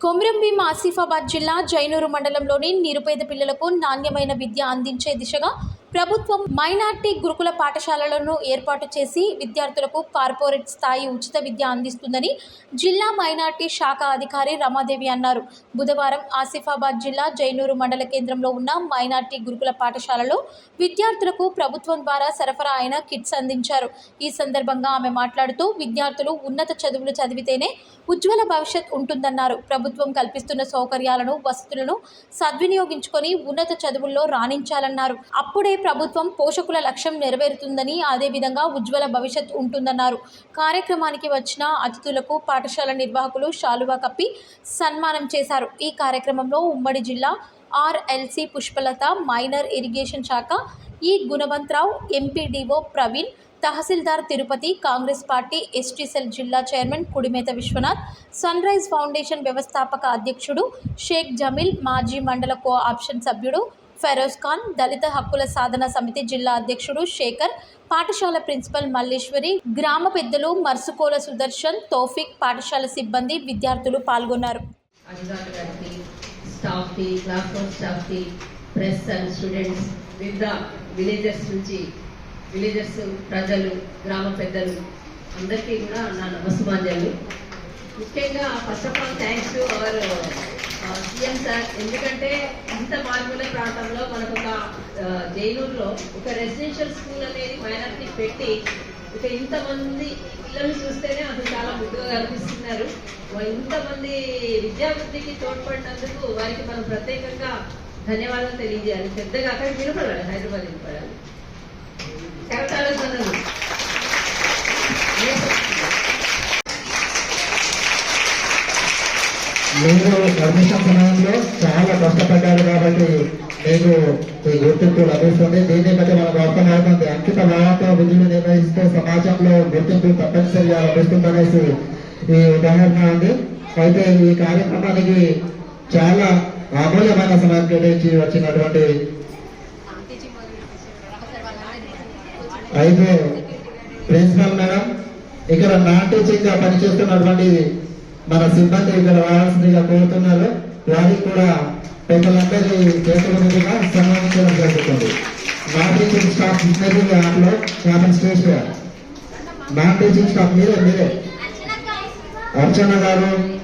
కొమరంభీం ఆసిఫాబాద్ జిల్లా జైనూరు మండలంలోని నిరుపేద పిల్లలకు నాణ్యమైన విద్య అందించే దిశగా ప్రభుత్వం మైనార్టీ గురుకుల పాఠశాలలను ఏర్పాటు చేసి విద్యార్థులకు కార్పొరేట్ స్థాయి ఉచిత విద్య అందిస్తుందని జిల్లా మైనార్టీ శాఖ అధికారి రమాదేవి అన్నారు. బుధవారం ఆసిఫాబాద్ జిల్లా జైనూరు మండల కేంద్రంలో ఉన్న మైనార్టీ గురుకుల పాఠశాలలో విద్యార్థులకు ప్రభుత్వం ద్వారా సరఫరా అయిన కిట్స్ అందించారు. ఈ సందర్భంగా ఆమె మాట్లాడుతూ విద్యార్థులు ఉన్నత చదువులు చదివితేనే ఉజ్వల భవిష్యత్ ఉంటుందన్నారు. ప్రభుత్వం కల్పిస్తున్న సౌకర్యాలను వసతులను సద్వినియోగించుకొని ఉన్నత చదువుల్లో రాణించాలన్నారు. అప్పుడే ప్రభుత్వం పోషకుల లక్ష్యం నెరవేరుతుందని అదేవిధంగా ఉజ్వల భవిష్యత్ ఉంటుందన్నారు. కార్యక్రమానికి వచ్చిన అతిథులకు పాఠశాల నిర్వాహకులు శాలువా కప్పి సన్మానం చేశారు. ఈ కార్యక్రమంలో ఉమ్మడి జిల్లా ఆర్ఎల్సి పుష్పలత మైనర్ ఇరిగేషన్ శాఖ ఈ గుణవంతరావు ఎంపీడీఓ ప్రవీణ్ తహసీల్దార్ Tirupati Congress party ST cell జిల్లా chairman Kudimetha Vishwanath sunrise foundation వ్యవస్థాపక అధ్యక్షుడు షేక్ జమీల్ మాజీ మండల కో ఆప్షన్ సభ్యుడు ఫెరోజ్ ఖాన్ దళిత హక్కుల సాధన సమితి జిల్లా అధ్యక్షుడు శేఖర్ పాఠశాల ప్రిన్సిపల్ మల్లేశ్వరి గ్రామ పెద్దలు మర్సుకోల సుదర్శన్ తోఫిక్ పాఠశాల సిబ్బంది విద్యార్థులు పాల్గొన్నారు. అధికారులు ప్రెస్ అండ్ స్టూడెంట్స్ వివిధ విలేజెస్ నుంచి విలేజెస్ ప్రజలు గ్రామ పెద్దలు అందరికీ కూడా నా నమస్మాంజలు ముఖ్యంగా first of all thanks to our CM sir ఎందుకంటే ఇంత మారుమూల ప్రాంతంలో మనకు uh, ఒక ఆ, ఒక రెసిడెన్షియల్ స్కూల్ అనేది మైనార్టీ పెట్టి ఇక ఇంతమంది పిల్లలు చూస్తేనే అసలు చాలా ముద్దుగా కనిపిస్తున్నారు ఇంతమంది విద్యాభివృద్ధికి తోడ్పడినందుకు వారికి మనం ప్రత్యేకంగా ధన్యవాదాలు తెలియజేయాలి. పెద్దగా అక్కడ నిలబడాలి హైదరాబాద్ నిలబడాలి. కరెక్ట్ మీరు అడ్మిషన్ సమయంలో చాలా కష్టపడ్డారు కాబట్టి మీకు ఈ గుర్తింపు లభిస్తుంది. దీన్ని బట్టి మనకు అర్థమవుతుంది అంకిత భావంతో విధులు నిర్వహిస్తే సమాజంలో గుర్తింపు తప్పనిసరిగా లభిస్తుందనేసి ఈ ఉదాహరణ ఉంది. అయితే ఈ కార్యక్రమానికి చాలా అమూల్యమైన సమయం కేటాయించి వచ్చినటువంటి అయితే ప్రిన్సిపల్ మేడం ఇక్కడ నాన్ టీచింగ్గా పనిచేస్తున్నటువంటి మన సిబ్బంది ఇక్కడ రావాల్సిందిగా కోరుతున్నారు. వారికి కూడా పెద్దలందరి చేతుల మీదుగా సన్మానించడం జరుగుతుంది. నాన్ టీచింగ్ స్టాఫ్ మీరు యాప్లో యాభై స్టేజ్ నాన్ టీచింగ్ స్టాఫ్ మీరే మీరే. అర్చన గారు.